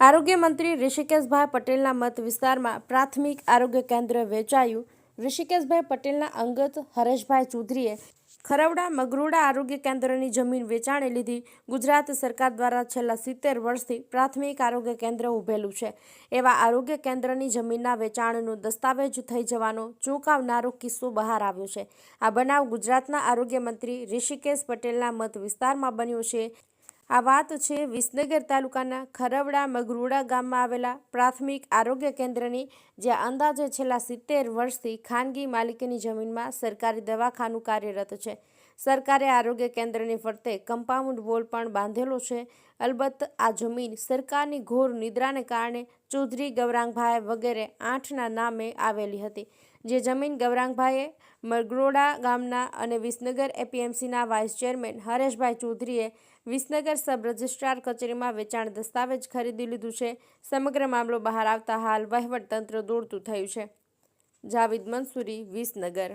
આરોગ્ય મંત્રી ઋષિકેશભાઈ પટેલના મત વિસ્તારમાં પ્રાથમિક આરોગ્ય કેન્દ્ર વેચાયું. ઋષિકેશભાઈ પટેલના અંગત હરેશભાઈ ચૌધરીએ ખરવડા મગરોડા આરોગ્ય કેન્દ્રની જમીન વેચાણે લીધી. ગુજરાત સરકાર દ્વારા છેલ્લા સિત્તેર વર્ષથી પ્રાથમિક આરોગ્ય કેન્દ્ર ઊભેલું છે. એવા આરોગ્ય કેન્દ્રની જમીનના વેચાણનું દસ્તાવેજ થઈ જવાનો ચોંકાવનારો કિસ્સો બહાર આવ્યો છે. આ બનાવ ગુજરાતના આરોગ્ય મંત્રી ઋષિકેશ પટેલના મત વિસ્તારમાં બન્યો છે. આ વાત છે વિસનગર તાલુકાના ખરવડા મગરૂડા ગામમાં આવેલા પ્રાથમિક આરોગ્ય કેન્દ્રની, જ્યાં અંદાજે છેલ્લા સિત્તેર વર્ષથી ખાનગી માલિકીની જમીનમાં સરકારી દવાખાનું કાર્યરત છે. સરકારે આરોગ્ય કેન્દ્રની ફરતે કમ્પાઉન્ડ વોલ પણ બાંધેલો છે. અલબત્ત આ જમીન સરકારની ઘોર નિદ્રાને કારણે ચૌધરી ગૌરાંગભાઈ વગેરે આઠના નામે આવેલી હતી, જે જમીન ગૌરાંગભાઈએ મરગ્રોડા ગામના અને વિસનગર એપીએમસીના વાઇસ ચેરમેન હરેશભાઈ ચૌધરીએ વિસનગર સબ રજિસ્ટ્રાર કચેરીમાં વેચાણ દસ્તાવેજ ખરીદી લીધું છે. સમગ્ર મામલો બહાર આવતા હાલ વહીવટતંત્ર દોડતું થયું છે. જાવિદ મંસૂરી, વિસનગર.